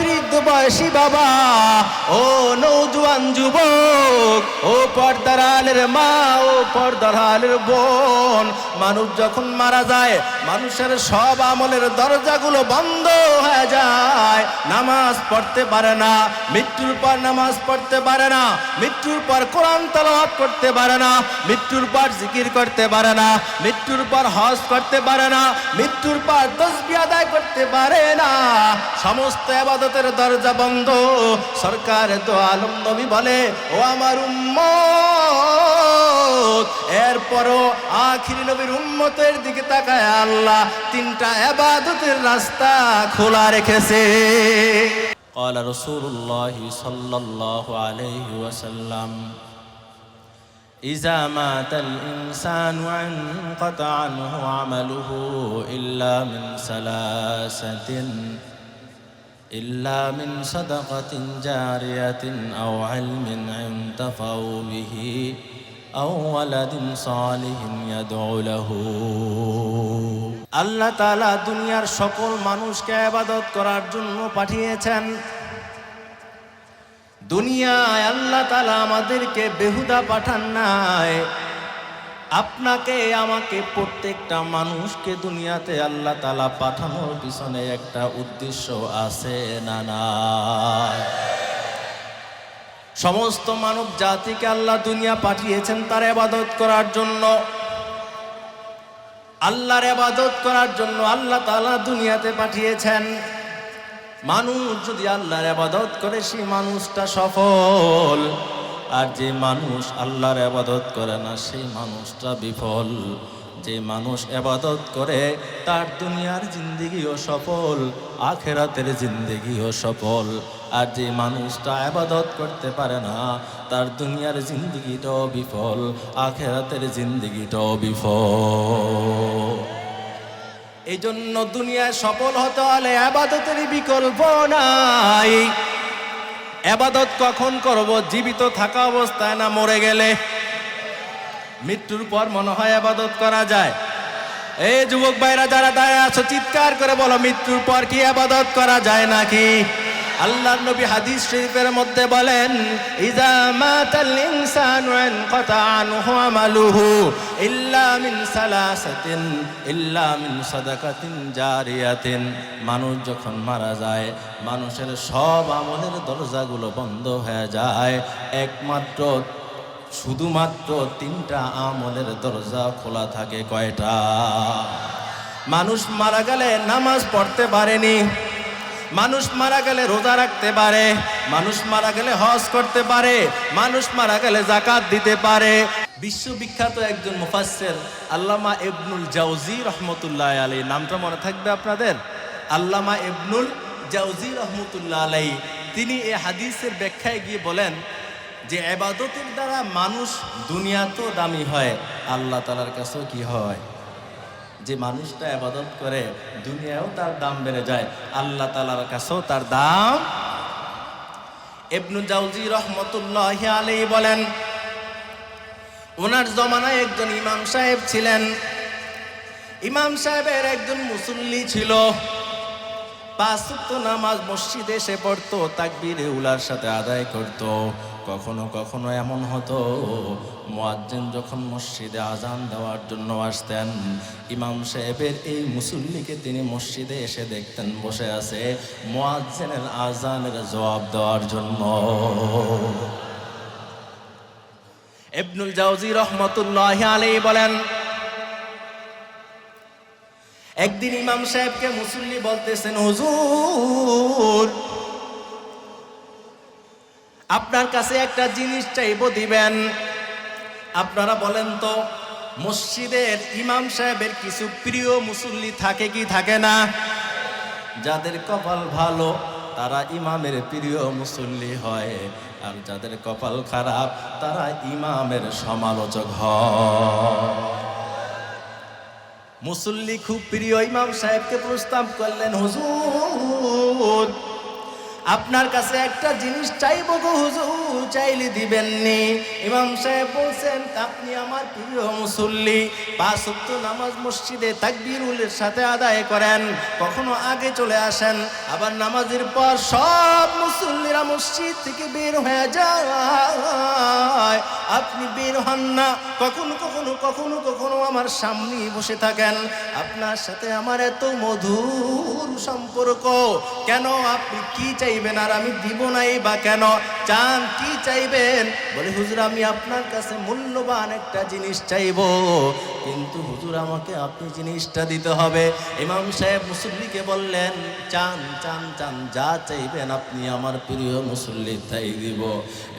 বৃদ্ধ বয়সী বাবা, ও নৌজওয়ান যুবক, ও পর্দার আলের মা, ও পর্দার আলের বোন। মানুষ যখন মারা যায়, মানুষের সব আমলের দরজাগুলো বন্ধ হয়ে যায়। নামাজ পড়তে পারে না, মৃত্যুর পর নামাজ পড়তে পারে না, মৃত্যুর পর কোরআন তালাওয়াত করতে পারে না, মৃত্যুর পর জিকির করতে পারে না, মৃত্যুর পর হজ করতে পারে না, মৃত্যুর পর তসবি আদায় করতে পারে না। সমস্ত আবাদতের দরজা বন্ধ সরকার তো আলম নবী বলে ও আমার উম্মত এরপরও আখিরি নবীর উম্মতের দিকে তাকায় আল্লাহ তিনটা আবাদতের রাস্তা খোলা রেখেছে قال رسول الله صلى الله عليه وسلم إذا مات الإنسان انقطع عنه عمله إلا من ثلاثة إلا من صدقة جارية أو علم ينتفع به أو ولد صالح يدعو له আল্লাহ তাআলা দুনিয়ার সকল মানুষকে আবাদত করার জন্য পাঠিয়েছেন দুনিয়ায় আল্লাহ তাআলা আমাদেরকে বেহুদা পাঠান নাই আপনাকে, আমাকে প্রত্যেকটা মানুষকে দুনিয়াতে আল্লাহ তালা পাঠানোর পিছনে একটা উদ্দেশ্য আছে না না সমস্ত মানব জাতিকে আল্লাহ দুনিয়া পাঠিয়েছেন তার আবাদত করার জন্য। আল্লাহর আবাদত করার জন্য আল্লাহ তালা দুনিয়াতে পাঠিয়েছেন। মানুষ যদি আল্লাহর আবাদত করে, সেই মানুষটা সফল। আর যে মানুষ আল্লাহর আবাদত করে না, সেই মানুষটা বিফল। যে মানুষ আবাদত করে, তার দুনিয়ার জিন্দিগিও সফল, আখেরাতের জিন্দিগিও সফল। আর যে মানুষটা আবাদত করতে পারে না, তার দুনিয়ার জিন্দিগিটাও বিফল, আখেরাতের জিন্দিগিটাও বিফল। এই জন্য দুনিয়ায় সফল হতে হলে আবাদতের বিকল্প নাই। আবাদত কখন করব? জীবিত থাকা অবস্থায় না মরে গেলে? মৃত্যুর পর মনে হয় আবাদত করা যায়। এই যুবক ভাইরা, যারা দাঁড়িয়ে আছো, চিৎকার করে বলো, মৃত্যুর পর কি আবাদত করা যায় নাকি? আল্লাহ নবী হাদিস শরীফের মধ্যে বলেন ইজা মাতাল ইনসানু ইনকাতা আনহু আমালুহু ইল্লা মিন সালাসাতিন, ইল্লা মিন সাদাকাতিন জারিয়াতিন। মানুষ যখন মারা যায়, মানুষের সব আমলের দরজাগুলো বন্ধ হয়ে যায়। একমাত্র, শুধুমাত্র তিনটা আমলের দরজা খোলা থাকে কয়টা? মানুষ মারা গেলে নামাজ পড়তে পারেনি। মানুষ মারা গেলে রোজা রাখতে পারে, মানুষ মারা গেলে হজ করতে পারে, মানুষ মারা গেলে জাকাত দিতে পারে। বিশ্ববিখ্যাত একজন মুফাসসির আল্লামা ইবনুল জাউজি রহমতুল্লাহ আলী নামটা মনে থাকবে আপনাদের? আল্লামা ইবনুল জাউজি রহমতুল্লাহ আলাই তিনি এই হাদিসের ব্যাখ্যায় গিয়ে বলেন যে, এবাদতের দ্বারা মানুষ দুনিয়াতেও দামি হয়, আল্লাহ তালার কাছেও কি হয়? যে মানুষটা আবাদত করে, দুনিয়াও তার দাম বেড়ে যায়। আল্লাহ তালার কাছেও তার দাম। এবনু জাউজি রহমতুল্লাহ আলী বলেন, ওনার জমানায় একজন ইমাম সাহেব ছিলেন। ইমাম সাহেবের একজন মুসল্লি ছিল। পাঁচ নামাজ মসজিদে এসে পড়তো, তাকবীরে উলার সাথে আদায় করত। কখনো কখনো এমন হতো, মুয়াজ্জিন যখন মসজিদে আজান দেওয়ার জন্য আসতেন, ইমাম সাহেবের এই মুসল্লিকে তিনি মসজিদে এসে দেখতেন, বসে আছে মুয়াজ্জিনের আজানের জবাব দেওয়ার জন্য। ইবনুল জাউজি রহমতুল্লাহ আলাইহি বলেন, একদিন ইমাম সাহেবকে মুসল্লি বলতেছেন, হুজুর আপনার কাছে একটা জিনিস চাইব দিবেন। আপনারা বলেন তো, মসজিদের ইমাম সাহেবের কিছু প্রিয় মুসল্লি থাকে কি থাকে না? যাদের কপাল ভালো, তারা ইমামের প্রিয় মুসল্লি হয়। আর যাদের কপাল খারাপ, তারা ইমামের সমালোচক হয়। মুসল্লি খুব প্রিয় ইমাম সাহেবকে প্রস্তাব করলেন, হুজুর আপনার কাছে একটা জিনিস চাইব গো হুজুর, চাইলে দিবেননি। ইমাম সাহেব বলছেন, আপনি আমার প্রিয় মুসল্লি পাঁচ ওয়াক্ত নামাজ মসজিদে তাকবীরুলের সাথে আদায় করেন, কখনো আগে চলে আসেন, আবার নামাজের পর সব মুসল্লিরা মসজিদ থেকে বের হয়ে যায়। আপনি বের হন না, কখনো কখনো কখনো কখনো আমার সামনে বসে থাকেন। আপনার সাথে আমার এত মধুর সম্পর্ক, কেন আপনি কি চাইবেন আর আমি দিব নাই বা কেন? চান কি চাইবেন? বলে, হুজুর, আমি আপনার কাছে মূল্যবান একটা জিনিস চাইব। কিন্তু হুজুর, আমাকে আপনি জিনিসটা দিতে হবে। ইমাম সাহেব মুসল্লিকে বললেন, চান চান চান, যা চাইবেন আপনি আমার প্রিয় মুসল্লি, তাই দিব।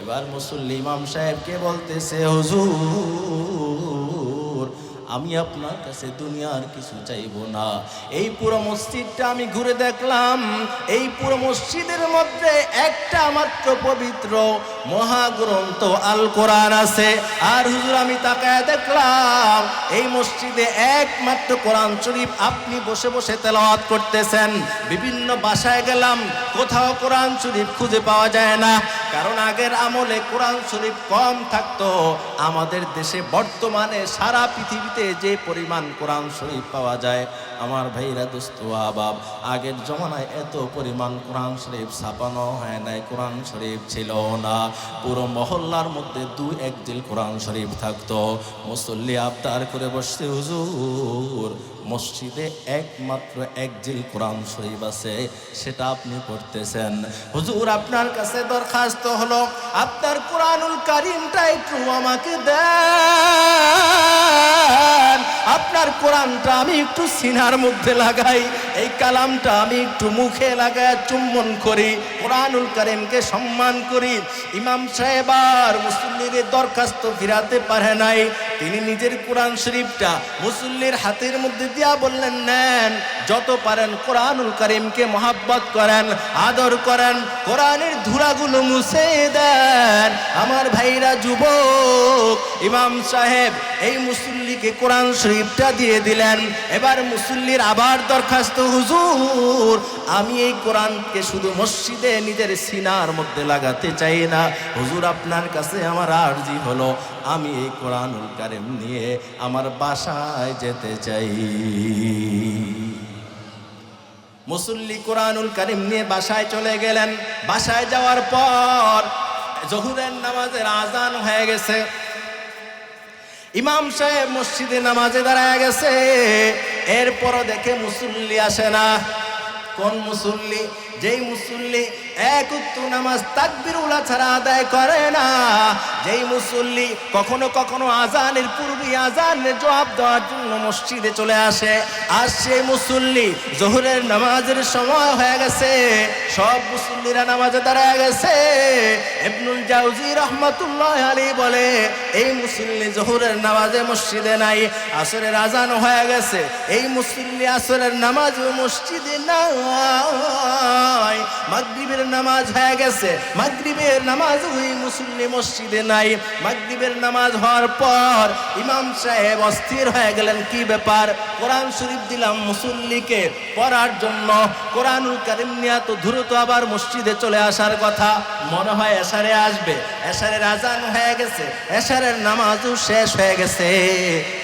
এবার মুসল্লি ইমাম সাহেবকে বলতেছে, হুজুর আমি আপনার কাছে দুনিয়ার কিছু চাইব না। এই পুরো মসজিদটা আমি ঘুরে দেখলাম। এই পুরো মসজিদের মধ্যে একটা মাত্র পবিত্র মহাগ্রন্থ আল কোরআন আছে। আর হুজুর, আমি তাকায় দেখলাম, এই মসজিদে একমাত্র কোরআন শরীফ আপনি বসে বসে তেলাওয়াত করতেছেন। বিভিন্ন বাসায় গেলাম, কোথাও কোরআন শরীফ খুঁজে পাওয়া যায় না। কারণ আগের আমলে কোরআন শরীফ কম থাকতো। আমাদের দেশে বর্তমানে সারা পৃথিবীতে যে পরিমাণ কোরআন শরীফ পাওয়া যায় আমার ভাইরা দোস্ত আবাব, আগের জমানায় এত পরিমাণ কোরআন শরীফ ছাপানো হয় নাই, কোরআন শরীফ ছিল না। পুরো মহল্লার মধ্যে দু এক জিল কোরআন শরীফ থাকতো। মুসল্লি আবদার করে বসতে হুজুর, মসজিদে একমাত্র এক জিল কোরআন শরীফ আছে, সেটা আপনি পড়তেছেন। হুজুর, আপনার কাছে দরখাস্ত হলো, আপনার কোরআনুল কারিমটা একটু আমাকে দেন। আপনার কোরআনটা আমি একটু সিনার মধ্যে লাগাই। এই কালামটা আমি একটু মুখে লাগাই চুম্বন করি, কোরআনুল কারিমকে সম্মান করি। ইমাম সাহেব আর মুসল্লির দরখাস্ত ফিরাতে পারে নাই। তিনি নিজের কোরআন শরীফটা মুসল্লির হাতের মধ্যে দিয়া বললেন, নেন, যত পারেন কোরআনুল করিমকে মহাব্বত করেন, আদর করেন, কোরআনের ধুলাগুলো মুছে দেন। আমার ভাইরা, যুবক, ইমাম সাহেব, এই মুসল্লিকে কোরআন শরীফটা দিয়ে দিলেন। এবার মুসল্লির আবার দরখাস্ত, হুজুর, আমি এই কোরআনকে শুধু মসজিদে নিজের সিনার মধ্যে লাগাতে চাই না। হুজুর, আপনার কাছে আমার আরজি হলো। আমি এই কোরআনুল কারিম নিয়ে আমার বাসায় যেতে চাই। মুসল্লি কোরআনুল কারিম নিয়ে বাসায় চলে গেলেন। বাসায় যাওয়ার পর জহুরের নামাজের আজান হয়ে গেছে। ইমাম সাহেব মসজিদে নামাজে দাঁড়ায় গেছে। এরপরও দেখে মুসল্লি আসে না। কোন মুসল্লি? যেই মুসল্লি এক নামাজ তাকবির উলা ছাড়া আদায় করে না। যেই মুসল্লি কখনো কখনো আজানের পূর্বে আজানের জবাব দেওয়ার জন্য মসজিদে চলে আসে, আর সেই মুসল্লি জোহরের নামাজের সময় হয়ে গেছে। সব মুসল্লিরা নামাজে দাঁড়ায় গেছে। জাউজি রহমাতুল্লাহ আলী বলে, এই মুসল্লি জোহরের নামাজে মসজিদে নাই, আসরের আজান হয়ে গেছে। এই মুসল্লি আসরের নামাজ মসজিদে নাই। মাগরিবের নামাজ হয়ে গেছে। মাগরিবের নামাজ ওই মুসল্লি মসজিদে নাই। মাগরিবের নামাজ হওয়ার পর ইমাম সাহেব অস্থির হয়ে গেলেন। কি ব্যাপার? কোরআন শরীফ দিলাম মুসল্লিকে পড়ার জন্য। কোরআনুল কারিম নিয়ে তো দ্রুত আবার মসজিদে চলে আসার কথা। মনে হয় এসারে আসবে। এসারের আজান হয়ে গেছে। এসারের নামাজও শেষ হয়ে গেছে।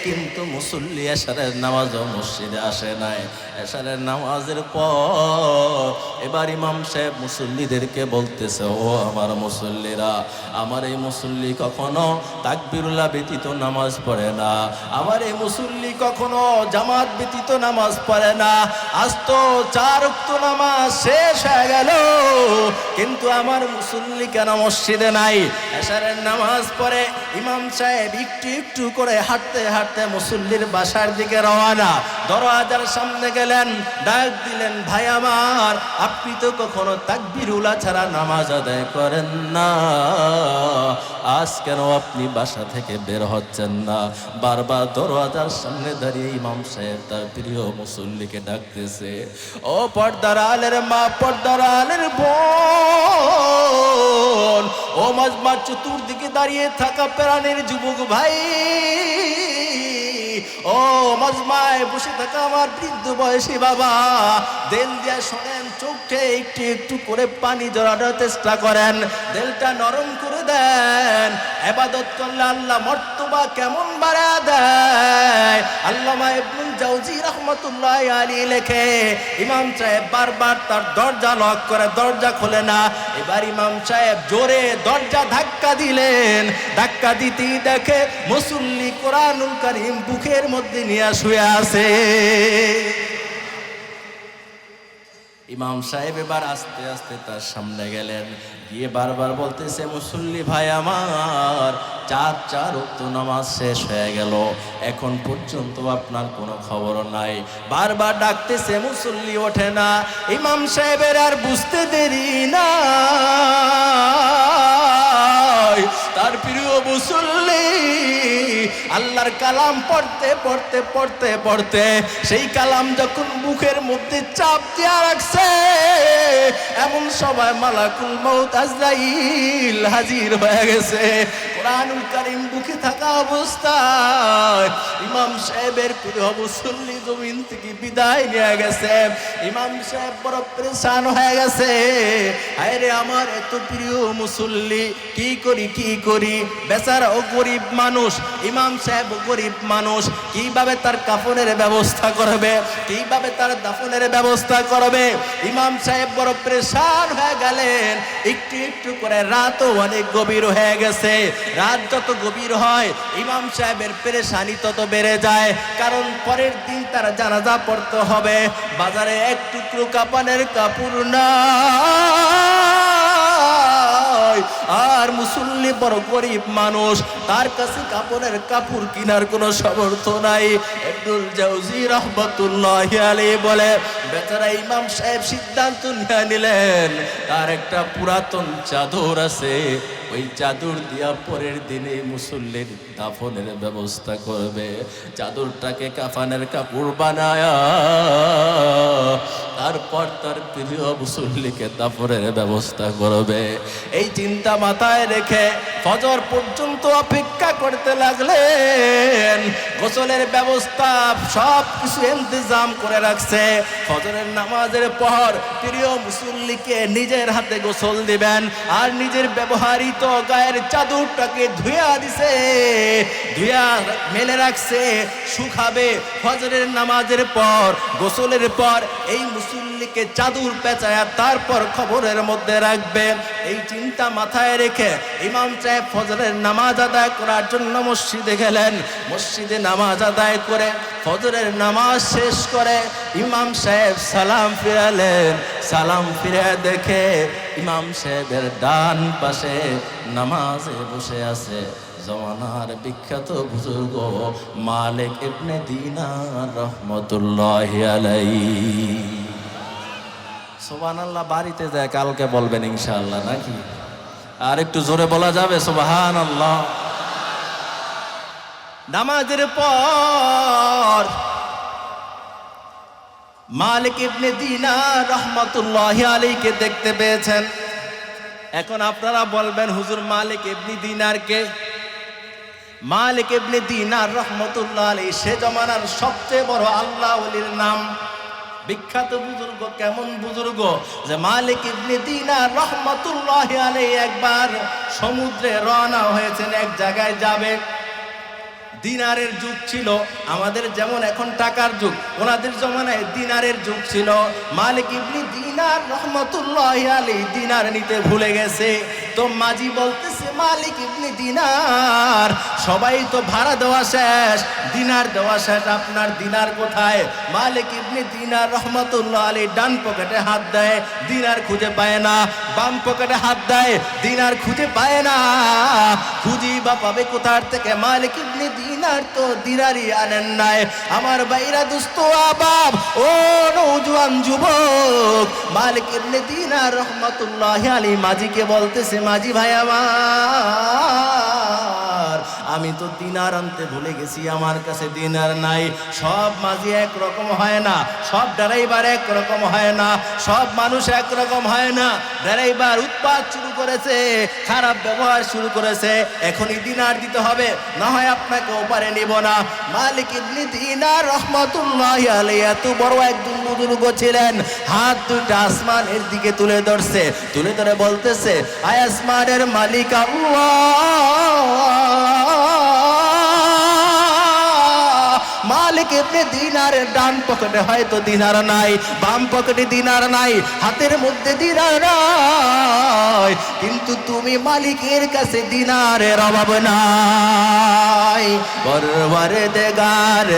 কিন্তু মুসল্লি এসারের নামাজও মসজিদে আসে নাই। এসারের নামাজের পর এবার ইমাম সাহেব মুসল্লিদেরকে বলতেছে, ও আমার মুসল্লিরা, আমার এই মুসল্লি কখনো তাকবিরুল্লাহ ব্যতীত নামাজ পড়ে না। আমার এই মুসল্লি কখনো জামাত ব্যতীত নামাজ পড়ে না। আজ তো চার উক্ত নামাজ শেষ হয়ে গেল, কিন্তু আমার মুসল্লি কেন মসজিদে নাই? এশারের নামাজ পড়ে ইমাম সাহেব একটু একটু করে হাঁটতে হাঁটতে মুসল্লির বাসার দিকে রওয়ানা দরওয়াজার সামনে গেলেন, ডাক দিলেন, ভাই আমার, আপনি তো কখনো তাকবিরুলা ছাড়া নামাজ আদায় করেন না। আজ কেন আপনি বাসা থেকে বের হচ্ছেন না? বারবার দরওয়াজার সামনে দাঁড়িয়ে ইমাম সাহেব তার প্রিয় মুসল্লিকে ডাকতেছে, ও পর্দার আলের মা, পর্দার আলের বোন, ও মাজমা চতুর্দিকে দাঁড়িয়ে থাকা প্রাণের যুবক ভাই ও মজমায় বসে থাকা আমার বৃদ্ধ বয়সী বাবা। দেল দিয়ে শোনেন, চোখে একটু একটু করে পানি জড়ানোর চেষ্টা করেন। দেলটা নরম করে দেন। এবাদত করলে আল্লাহ মর্তবা কেমন বাড়া দেয়। আল্লামা ইবনুল জাউজি রহমতুল্লাহ আলী লেখে, ইমাম সাহেব বারবার তার দরজা লক করে, দরজা খোলে না। এবার ইমাম সাহেব জোরে দরজা ধাক্কা দিলেন। ধাক্কা দিতেই দেখে মুসল্লি কোরআনুল করিম বুকের মধ্যে নিয়ে শুয়ে আছে। ইমাম সাহেব এবার আস্তে আস্তে তার সামনে গেলেন, গিয়ে বারবার বলতেছে, মুসল্লি ভাই আমার, চার চার উক্ত নামাজ শেষ হয়ে গেল। এখন পর্যন্ত আপনার কোনো খবর নাই। বারবার ডাকতেছে, মুসল্লি ওঠে না। ইমাম সাহেবের আর বুঝতে দেরি না। তার প্রিয় মুসল্লি, আল্লাহর কালাম পড়তে পড়তে পড়তে পড়তে, সেই কালাম যখন মুখের মধ্যে চাপ দেওয়া রাখছে, এমন সময় মালাকুল মৌত আজরাইল হাজির হয়ে গেছে। কোরআনুল কারিম বুকে থাকা অবস্থায় ইমাম সাহেবের প্রিয় মুসল্লি জমিন থেকে বিদায় নিয়ে গেছে। ইমাম সাহেব বড় পরেশান হয়ে গেছে। আরে আমার এত প্রিয় মুসল্লি, কি করি কি করি? বেচারা ও গরিব মানুষ, ইমাম সাহেব গরিব মানুষ, কীভাবে তার কাফনের ব্যবস্থা করবে? কীভাবে তার দাফনের ব্যবস্থা করবে? ইমাম সাহেব বড় পরেশান হয়ে গেলেন। একটু একটু করে রাতও অনেক গভীর হয়ে গেছে। রাত যত গভীর হয়, ইমাম সাহেবের পেরেশানি তত বেড়ে যায়। কারণ পরের দিন তার জানাজা পড়তে হবে। বাজারে এক টুকরো কাপানের কাপড় না আর মুসল্লি বড় গরিব মানুষ, তার কাছে কাপড়ের কাপড় কিনার কোনো সমর্থ নাই। আব্দুল জাউজি রহমতুল্লাহ আলী বলে, বেচারা ইমাম সাহেব সিদ্ধান্ত নিয়ে নিলেন, তার একটা পুরাতন চাদর আছে। ওই চাদর দিয়া পরের দিনে মুসল্লির দাফনের ব্যবস্থা করবে। চাদরটাকে কাফানের কাপড় বানায়া তারপর তার প্রিয় মুসল্লিকে দাফনের ব্যবস্থা করবে। এই চিন্তা মাথায় রেখে ফজর পর্যন্ত অপেক্ষা করতে লাগলেন। গোসলের ব্যবস্থা সব কিছু ইন্তজাম করে রাখছে। ফজরের নামাজের পর প্রিয় মুসল্লিকে নিজের হাতে গোসল দিবেন আর নিজের ব্যবহারিত গায়ের চাদরটাকে ধুয়া দিছে। ধুয়া মেলে রাখছে, শুকাবে। ফজরের নামাজের পর, গোসলের পর এই মুসল্লিকে চাদর পেঁচায়া তারপর খবরের মধ্যে রাখবে। এই চিন্তা মাথায় রেখে ইমাম সাহেব ফজরের নামাজ আদায় করার জন্য মসজিদে গেলেন। মসজিদে নামাজ আদায় করে ফজরের নামাজ শেষ করে ইমাম সাহেব সালাম ফিরালেন। সালাম ফিরে দেখে ইমাম সাহেবের ডান পাশে নামাজে বসে আছে। জমানার বিখ্যাত বুজুর্গ মালিক ইবনে দিনার রহমতুল্লাহ আলাই সোবান আল্লাহ বাড়িতে যায়, কালকে বলবেন ইনশাআল্লাহ, নাকি? আর একটু জোরে বলা যাবে সোবাহান আল্লাহ নামাজের পর মালিক ইবনে দিনার রহমতুল্লাহ আলীকে দেখতে পেয়েছেন। এখন আপনারা বলবেন, হুজুর মালিক ইবনি দিনারকে মালিক ইবনে দিনার রহমতুল্লাহ আলী সে জমানার সবচেয়ে বড় আল্লাহ ওলির নাম। বিখ্যাত বুজুর্গ, কেমন বুজুর্গ যে মালিক ইবনে দিনার রহমতুল্লাহ আলী একবার সমুদ্রে রওনা হয়েছেন, এক জায়গায় যাবে। দিনারের যুগ ছিল, আমাদের যেমন এখন টাকার যুগ, ওনাদের জমানায় দিনারের যুগ ছিল। মালিক ইবনি দিনার রহমতুল্লাহ আলী দিনার নিতে ভুলে গেছে। তো মাঝি বলতেছে, মালিক ইবনি দিনার। সবাই তো ভাড়া দেওয়া শেষ, দিনার দেওয়া শেষ, আপনার দিনার কোথায়? মালিক ইবনি দিনার রহমতুল্লাহ আলী ডান পকেটে হাত দেয়, দিনার খুঁজে পায় না। বাম পকেটে হাত দেয়, দিনার খুঁজে পায় না। খুঁজি বা পাবে কোথার থেকে? মালিক ইবনি দিনার তো দিনারই আনেন নাই। আমার বাইরা দুস্থ আবাব, ও নৌজওয়ান যুবক, মালিক ইবনে দিনার রহমতুল্লাহ আলী মাঝিকে বলতেছে মাঝি ভাই আমার। আমি তো দিনার আনতে ভুলে গেছি, আমার কাছে দিনার নাই। সব মাঝি একরকম হয় না, সব ড্রাইভার একরকম হয় না, সব মানুষ এক রকম হয় না। ড্রাইভার উৎপাদ শুরু করেছে, খারাপ ব্যবহার শুরু করেছে, এখনই দিনার দিতে হবে, না হয় আপনাকে ওপারে নিব না। মালিক ইবনি দিনার রহমতুল্লাহ আলাই এত বড় একজন বুজুর্গ ছিলেন, হাত দুইটা আসমানের দিকে তুলে ধরছে, তুলে ধরে বলতেছে, আয় আসমানের মালিক আল্লাহ! মালিক এমনি দিনারের ডান পকেটে হয়তো দিনার নাই বাম পকেটে দিনার নাই হাতের মধ্যে দিনার নাই কিন্তু তুমি মালিকের কাছে দিনারের অভাব নাই বরবার দেগার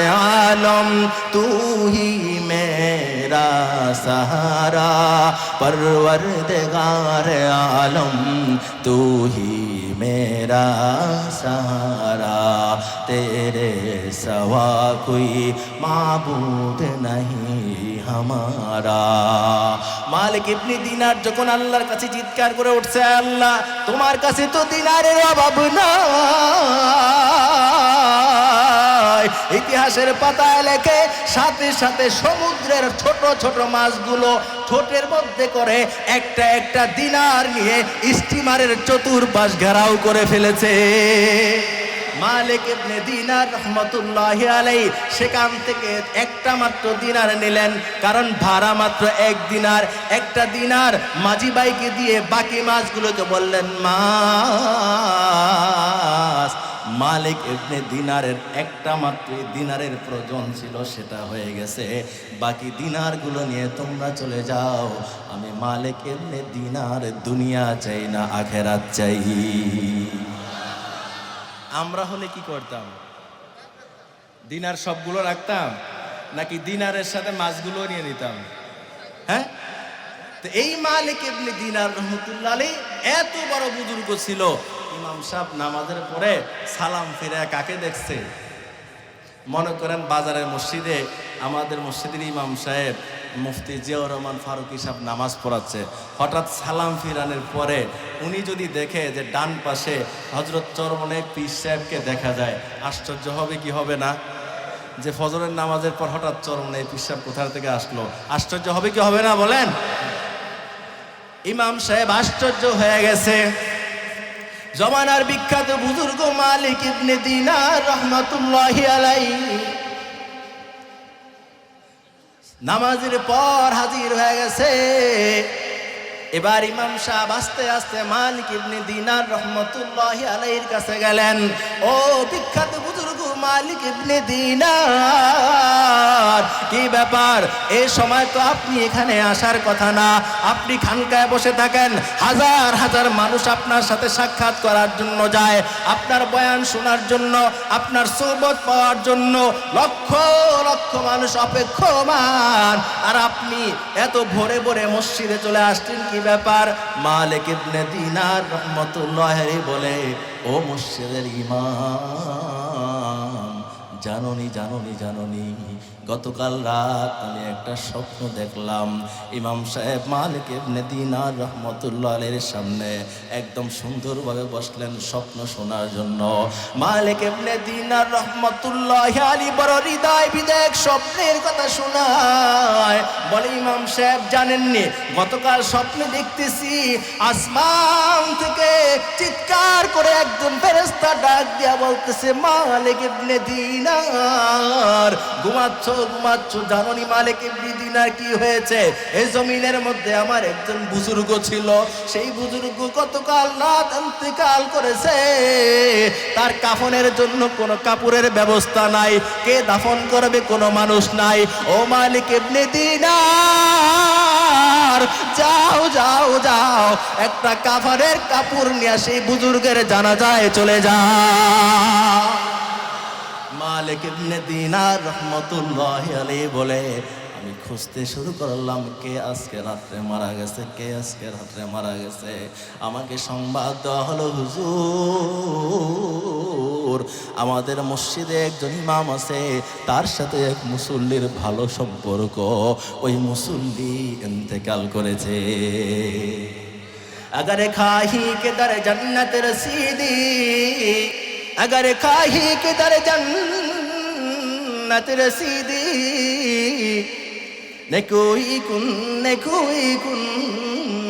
আলম তুহি মেরা सहारा परवर देगार आलम तू ही मेरा सहारा तेरे सवा कोई माबूद नहीं हमारा মালিক ইবনি দিনার যখন আল্লাহর কাছে চিৎকার করে উঠছে আল্লাহ তোমার কাছে তো দিনারের অভাব না ইতিহাসের পাতায় লেখে, সাথে সাথে সমুদ্রের ছোট ছোট মাছগুলো ঠোঁটের মধ্যে করে একটা একটা দিনার নিয়ে স্টিমারের চতুর্পাশ ঘেরাও করে ফেলেছে। মালিক ইবনে দিনার রহমতুল্লাহ আলাই সেখান থেকে একটা মাত্র দিনার নিলেন, কারণ ভাড়া মাত্র এক দিনার। একটা দিনার মাঝি বাইকে দিয়ে বাকি মাছগুলোকে বললেন, মাছ মালিক ইবনে দিনারের একটা মাত্র দিনারের প্রয়োজন ছিল, সেটা হয়ে গেছে। বাকি দিনারগুলো নিয়ে তোমরা চলে যাও। আমি মালিক ইবনে দিনার দুনিয়া চাই না, আখেরাত চাই। আমরা হলে কি করতাম? দিনার সবগুলো রাখতাম, নাকি দিনারের সাথে মাছগুলো নিয়ে নিতাম? হ্যাঁ? তো এই মালিক ইবনে দিনার রহমতুল্লাহ এত বড় বুজুর্গ ছিল ইমাম সাহেব নামাজের পরে সালাম ফিরে কাকে দেখছে? মনে করেন বাজারের মসজিদে, আমাদের মসজিদের ইমাম সাহেব, মুফতি জিয়াউর রহমান ফারুকি সাহেব নামাজ পড়াচ্ছে। হঠাৎ সালাম ফিরানের পরে উনি যদি দেখে যে ডান পাশে হজরত চরমনে পীর সাহেবকে দেখা যায়, আশ্চর্য হবে কি হবে না? যে ফজরের নামাজের পর হঠাৎ চরমনে পীর সাহেব কোথা থেকে আসলো? আশ্চর্য হবে কি হবে না বলেন? ইমাম সাহেব আশ্চর্য হয়ে গেছে। জমানার বিখ্যাত বুজুর্গ মালিক ইবনে দিনার রহমাতুল্লাহ আলাই। নামাজের পর হাজির হয়ে গেছে। এবার ইমাম সাহেব আস্তে আস্তে মালিক ইবনে দিনার রহমতুল্লাহ আলাইয়ের কাছে গেলেন। ও বিখ্যাত বুজুর্গ মালিক ইবনে দিনার। কি ব্যাপার? এই সময় তো আপনি এখানে আসার কথা না। আপনি খানকায় বসে থাকেন। হাজার হাজার মানুষ আপনার সাথে সাক্ষাৎ করার জন্য যায়। আপনার বয়ান শোনার জন্য, আপনার সোবত পাওয়ার জন্য লক্ষ লক্ষ মানুষ অপেক্ষমান। আর আপনি এত ভোরে ভোরে মসজিদে চলে আসছেন, কি ব্যাপার? মালিক ইবনে দিনার রহমতুল্লাহ বলে ও মসজিদের ইমাম। জাননি জাননি জাননি। গতকাল রাত আমি একটা স্বপ্ন দেখলাম। ইমাম সাহেব মালিক ইবনে দিনার রহমতুল্লাহ আলের সামনে একদম সুন্দরভাবে বসলেন স্বপ্ন শোনার জন্য। মালিক ইবনে দিনার রহমতুল্লাহ আলী বড় হৃদয় বিদেক স্বপ্নের কথা শোনায়। বলে ইমাম সাহেব, জানেননি, গতকাল স্বপ্নে দেখতেছি, আসমান থেকে চিৎকার করে একজন ফেরেস্তা ডাক দিয়া বলতেছে, মালিক ইবনে দিনার, ঘুমাচ্ছ ঘুমাচ্ছ জাননি মালিক ইবনে দিনার কি হয়েছে। এই জমিনের মধ্যে আমার একজন বুজুর্গ ছিল। সেই বুজুর্গ গতকাল রাত ইন্তেকাল করেছে। তার কাফনের জন্য কোনো কাপড়ের ব্যবস্থা নাই। কে দাফন করবে কোনো মানুষ নাই। ও মালিক ইবনে দিনার, যাও যাও যাও। একটা কাফনের কাপড় নিয়ে সেই বুজুর্গের জানা যায় চলে যাও। মালিক ইবনে দিনার রহমতুল্লাহ আলী বলে আমি খুঁজতে শুরু করলাম কে আজকে রাত্রে মারা গেছে কে আজকে রাত্রে মারা গেছে আমাকে সংবাদ দেওয়া হলো হুজুর আমাদের মসজিদে একজন ইমাম আছে তার সাথে এক মুসল্লির ভালো সম্পর্ক ওই মুসল্লি ইন্তেকাল করেছে अगर खाही के दर जन्नत रसीदी अगर खाही किधर जन्नत জান্নাত রসিদি। নেকোই কুন নেকোই কুন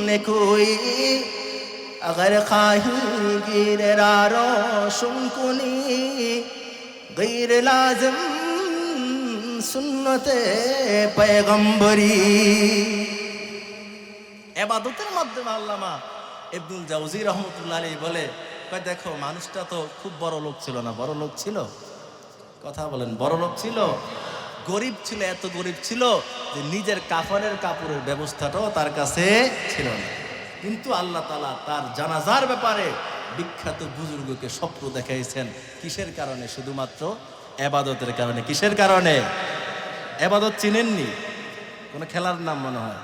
নেকোই আগর খাহি গির রার শুনকুনি। গির লাজম সুন্নতে পয়গম্বরি। এবাদতের মাধ্যমে আল্লামা ইবনুল জাউজি রহমতুল্লাহ বলে দেখো, মানুষটা তো খুব বড় লোক ছিল না। বড় লোক ছিল? কথা বলেন, বড় লোক ছিল, গরিব ছিল, এত গরিব ছিল যে নিজের কাফনের কাপড়ের ব্যবস্থাটাও তার কাছে ছিল না। কিন্তু আল্লাহ তালা তার জানাজার ব্যাপারে বিখ্যাত বুজুর্গকে স্বপ্ন দেখাইছেন। কিসের কারণে? শুধুমাত্র এবাদতের কারণে। কিসের কারণে? এবাদত চিনেননি? কোনো খেলার নাম মনে হয়?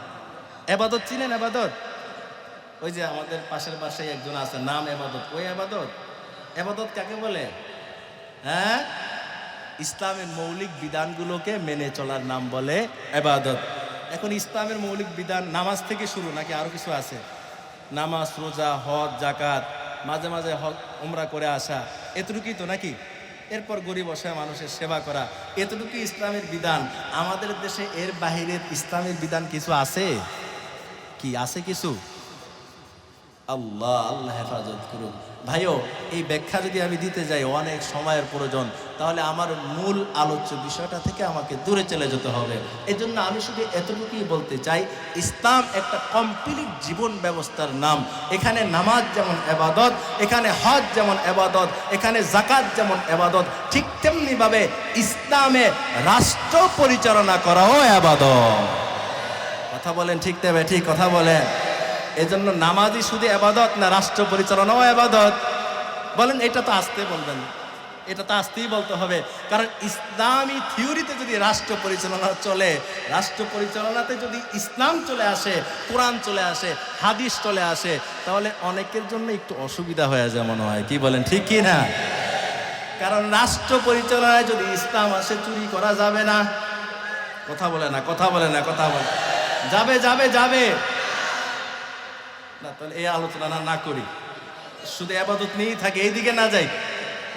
এবাদত চিনেন এবাদত? ওই যে আমাদের পাশের পাশেই একজন আছে, নাম এবাদত। ওই এবাদত? এবাদত কাকে বলে? হ্যাঁ? ইসলামের মৌলিক বিধানগুলোকে মেনে চলার নাম বলে এবাদত। এখন ইসলামের মৌলিক বিধান নামাজ থেকে শুরু, নাকি আরও কিছু আছে? নামাজ, রোজা, হজ জাকাত মাঝে মাঝে হজ, উমরা করে আসা, এতটুকুই তো নাকি? এরপর গরিব অসহায় মানুষের সেবা করা এতটুকু ইসলামের বিধান। আমাদের দেশে এর বাহিরের ইসলামের বিধান কিছু আছে? কি, আছে কিছু? আল্লাহ আল্লাহ হেফাজত করুন ভাইও, এই ব্যাখ্যা যদি আমি দিতে যাই অনেক সময়ের প্রয়োজন, তাহলে আমার মূল আলোচ্য বিষয়টা থেকে আমাকে দূরে চলে যেতে হবে। এই জন্য আমি শুধু এতটুকুই বলতে চাই, ইসলাম একটা কমপ্লিট জীবন ব্যবস্থার নাম। এখানে নামাজ যেমন এবাদত, এখানে হজ যেমন এবাদত, এখানে জাকাত যেমন এবাদত, ঠিক তেমনিভাবে ইসলামে রাষ্ট্র পরিচালনা করাও এবাদত। কথা বলেন ঠিক তবে ঠিক কথা বলেন। এজন্য নামাজই শুধু আবাদত না রাষ্ট্র পরিচালনাও আবাদত বলেন, এটা তো আসতে বলবেন। এটা তো আসতেই বলতে হবে। কারণ ইসলামী থিওরিতে যদি রাষ্ট্র পরিচালনা চলে, রাষ্ট্র পরিচালনাতে যদি ইসলাম চলে আসে, কোরআন চলে আসে, হাদিস চলে আসে, তাহলে অনেকের জন্য একটু অসুবিধা হয়ে যায় মনে হয়। কি বলেন, ঠিক কি না কারণ রাষ্ট্র পরিচালনায় যদি ইসলাম আসে, চুরি করা যাবে না। কথা বলে না, কথা বলে না, কথা বলে যাবে যাবে যাবে। না, তাহলে এই আলোচনা না না করি। শুধু আবাদত নিয়েই থাকে, এইদিকে না যাই।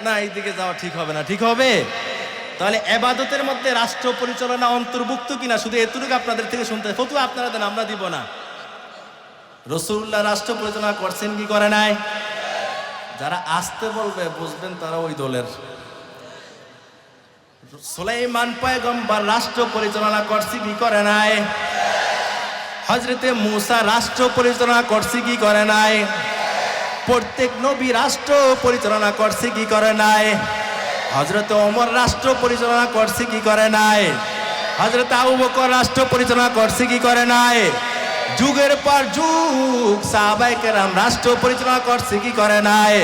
না, এইদিকে যাওয়া ঠিক হবে না, ঠিক হবে? তাহলে আবাদতের মধ্যে রাষ্ট্র পরিচালনা অন্তর্ভুক্ত কিনা, শুধু এতটুকু আপনাদের থেকে শুনতে ফতুয়া আপনারা দেন, আমরা দিব না। রসুল্লাহ রাষ্ট্র পরিচালনা করছেন কি করে নাই? যারা আসতে বলবে, বুঝবেন তারা ওই দলের। সুলাইমান পয়গম্বর রাষ্ট্র পরিচালনা করছে কি করে নাই? হজরতে মুসা রাষ্ট্র পরিচালনা করছে কি করে নাই? প্রত্যেক নবী রাষ্ট্র পরিচালনা করছে কি করে নাই? হজরত ওমর রাষ্ট্র পরিচালনা করছে কি করে নাই? হজরত আবু বকর রাষ্ট্র পরিচালনা করছে কি করে নাই? যুগের পর যুগ সাহাবাই কেরাম রাষ্ট্র পরিচালনা করছে কি করে নাই?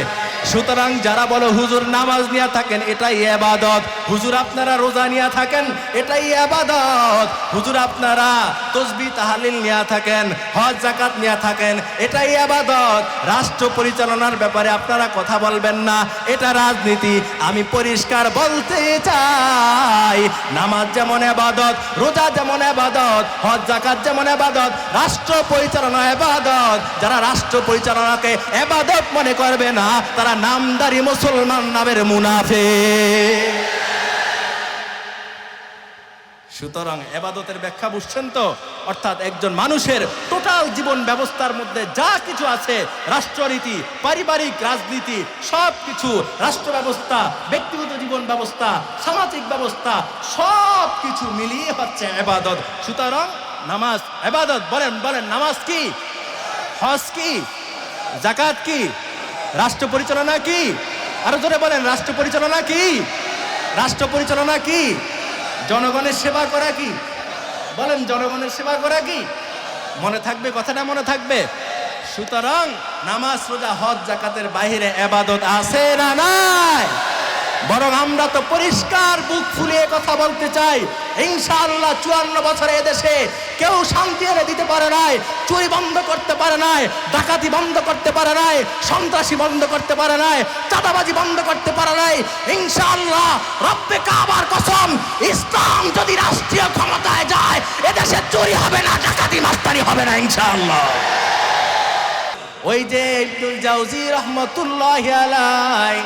সুতরাং যারা বলো হুজুর নামাজ নিয়ে থাকেন, এটাই এবাদত। হুজুর আপনারা রোজা নিয়ে থাকেন, এটাই এবাদত। হুজুর আপনারা তসবি তাহালিল নিয়ে থাকেন, হজ জাকাত নিয়ে থাকেন, এটাই এবাদত। রাষ্ট্র পরিচালনার ব্যাপারে আপনারা কথা বলবেন না, এটা রাজনীতি। আমি পরিষ্কার বলতে চাই, নামাজ যেমন এবাদত, রোজা যেমন এবাদত, হজ জাকাত যেমন এবাদত, রাষ্ট্র পরিচালনা এবাদত। যারা রাষ্ট্র পরিচালনাকে এবাদত মনে করবে না, তারা নামদারি মুসলমান নামের মুনাফে। সুতরাং এবাদতের ব্যাখ্যা বুঝছেন তো? অর্থাৎ একজন মানুষের টোটাল জীবন ব্যবস্থার মধ্যে যা কিছু আছে রাষ্ট্রনীতি পারিবারিক রাজনীতি সব কিছু রাষ্ট্র ব্যবস্থা, ব্যক্তিগত জীবন ব্যবস্থা, সামাজিক ব্যবস্থা সব কিছু মিলিয়ে হচ্ছে এবাদত। সুতরাং নামাজ, এবাদত, বলেন বলেন, নামাজ কি? হজ কি? জাকাত কি? রাষ্ট্র পরিচালনা কি? আরও জোরে বলেন, রাষ্ট্র পরিচালনা কি? রাষ্ট্র পরিচালনা কি? জনগণের সেবা করা কি? বলেন, জনগণের সেবা করা কি? মনে থাকবে কথাটা, মনে থাকবে? সুতরাং নামাজ, রোজা, হজ, জাকাতের বাহিরে এবাদত আছে না নাই? বরং আমরা তো পরিষ্কার বুক ফুলিয়ে কথা বলতে চাই। ইনশাআল্লাহ চুয়ান্ন বছরে এদেশে কেউ শান্তি এনে দিতে পারে নাই, চুরি বন্ধ করতে পারে নাই, ডাকাতি বন্ধ করতে পারে নাই, সন্ত্রাসী বন্ধ করতে পারে নাই, চাঁদাবাজি বন্ধ করতে পারে নাই। ইনশাআল্লাহ রব্বে কাবার কসম, ইসলাম যদি রাষ্ট্রীয় ক্ষমতায় যায়, এদেশে চুরি হবে না, ডাকাতি মাস্তানি হবে না, ইনশাআল্লাহ। ওই যে ইবনুল জাউজি রহমতুল্লাহ আলাই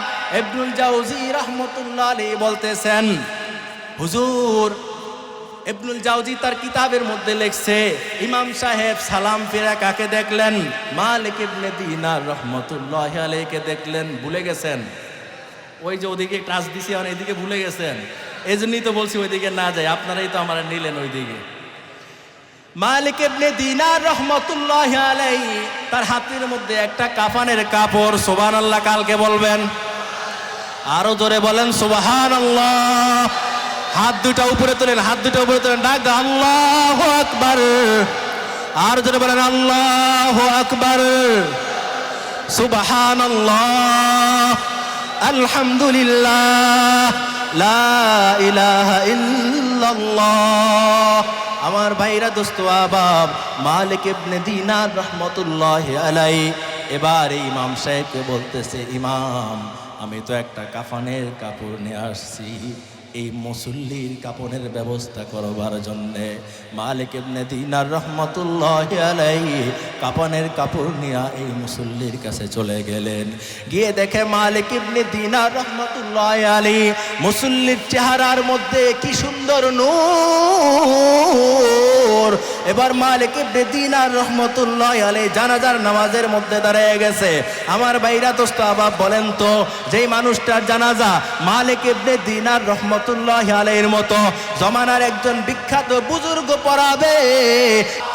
ইবনুল জাউজি রহমতুল্লাহ আলী বলতেছেন, হুজুর ইবনুল জাউজি তার কিতাবের মধ্যে লিখছে, ইমাম সাহেব সালাম ফিরা কাকে দেখলেন? মালিক ইবনে দিনার রহমতুল্লাহ আলাইকে দেখলেন, ভুলে গেছেন? ওই যে ওদিকে টাচ দিছি আর এদিকে ভুলে গেছেন। এই জন্যই তো বলছি ওইদিকে না যায় আপনারাই তো আমার নিলেন ওইদিকে। মালিক ইবনে দিনার রহমতুল্লাহ আলাই তার হাতের মধ্যে একটা কাফানের কাপড় সোবান আল্লাহ কালকে বলবেন? আরও জোরে বলেন সুবাহান আল্লাহ হাত দুটা উপরে তোলেন, হাত দুটা উপরে তোলেন, ডাক আল্লাহ আকবার। আর জোরে বলেন, আল্লাহ আকবার। সুবাহান আল্লাহ আলহামদুলিল্লাহ। লা ইলাহা ইল্লাল্লাহ। আমার ভাইরা দোস্ত, আবাব, মালিক ইবনে দিনার রহমতুল্লাহ আলাই। এবার ইমাম সাহেবকে বলতেছে, ইমাম, আমি তো একটা কাফানের কাপড় নিয়ে আসছি। এই মুসল্লির কাপড়ের ব্যবস্থা করবার জন্যে মালিক ইবনে দিনার রহমতুল্লাহ আলাই কাপনের কাপড় নিয়ে এই মুসল্লির কাছে চলে গেলেন। গিয়ে দেখে মালিক ইবনে দিনার রহমতুল্লাহ আলী মুসল্লির চেহারার মধ্যে কি সুন্দর নূর। এবার মালিক ইবনে দিনার রহমতুল্লাহ আলী জানাজার নামাজের মধ্যে দাঁড়িয়ে গেছে। আমার ভাইরা, দোস্ত, আবাব, বলেন তো, যেই মানুষটার জানাজা মালিক ইবনে দিনার রহমতুল্লাহ আলাইহির মতো, জমানার একজন বিখ্যাত বুজুর্গ পড়াবে,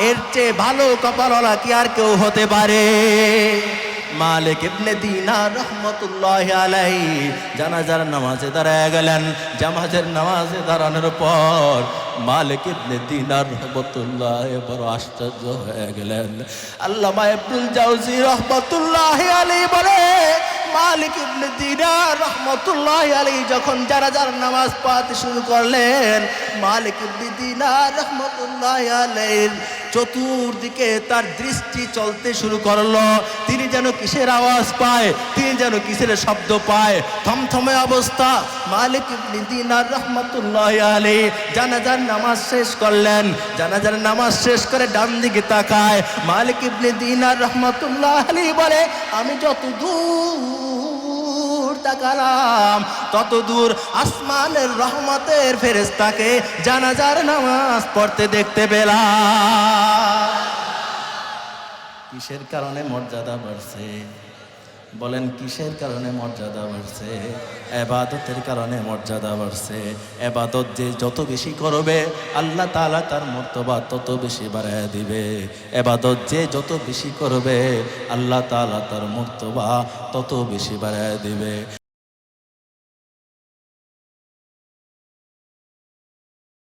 এর চেয়ে ভালো কপালওয়ালা কি আর কেউ হতে পারে? মালিক ইবনে দিনার রহমতুল্লাহ আলাই জানাজার নামাজে দাঁড়ায় গেলেন। জামাজের নামাজে দাঁড়ানোর পর মালিক ইবনে দিনার রহমতুল্লাহ বড় আশ্চর্য হয়ে গেলেন। আল্লামা ইবনুল জাউজি রহমতুল্লাহ আলী বলে, মালিক ইবনে দিনার রহমতুল্লাহ আলী যখন জানাজার নামাজ পড়াতে শুরু করলেন, মালিক ইবনে দিনার রহমতুল্লাহ আলাইহির চতুর্দিকে তার দৃষ্টি চলতে শুরু করল। তিনি যেন কিসের আওয়াজ পায়, তিনি যেন কিসের শব্দ পায়। থমথমে অবস্থা। মালিক ইবনে দিনার রহমতুল্লাহ আলী জানাজার নামাজ শেষ করলেন। জানাজার নামাজ শেষ করে ডান দিকে তাকায়। মালিক ইবনে দিনার রহমতুল্লাহ আলী বলে, আমি যত দূর তাকালাম তত দূর আসমানের রহমতের ফেরেস্তাকে জানাজার নামাজ পড়তে দেখতে পেলাম। কিসের কারণে মর্যাদা বাড়ছে? বলেন, কিসের কারণে মর্যাদা বাড়ছে? এবাদতের কারণে মর্যাদা বাড়ছে। এবাদত যে যত বেশি করবে, আল্লাহ তালা তার মর্তবা তত বেশি বাড়ায় দিবে। এবাদত যে যত বেশি করবে, আল্লাহ তালা তার মর্তবা তত বেশি বাড়ায় দিবে।